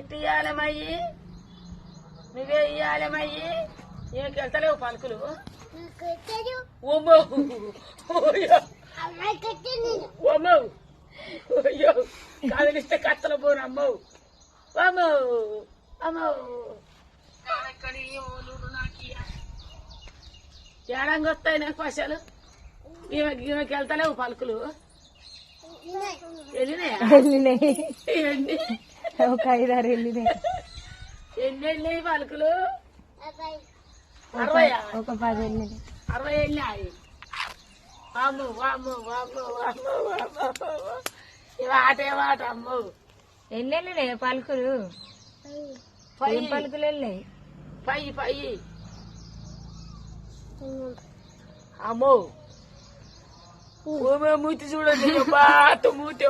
ఎట్టి ఇయ్యాలమయ్యి నువ్వే ఇయ్యాలమయ్యి? ఏమికి వెళ్తలేవు పలుకులు? ఓమో ఓయ్యో ఓమో అయ్యో. కదిలిస్తే కత్తలు పోను అమ్మో అమ్మో అమ్మో ఏడంగా వస్తాయి నాకు పైసలు ఈమె ఈమెకి వెళ్తలేవు పలుకులు? వెళ్ళినాయా. ఒక ఐదారు వెళ్ళినాయి ఎన్ని వెళ్ళినాయి పలుకులు అరవై ఒక పది వెళ్ళినాయి అరవై వెళ్ళినాయి వాము వాము వాము వాము వాము ఇవి ఆటే మాట అమ్ము. ఎన్ని వెళ్ళినాయి పలుకులు? పై. ఏం పలుకులు వెళ్ళినాయి పై పై. అమ్మో. మూతి చూడండి బాత మూతి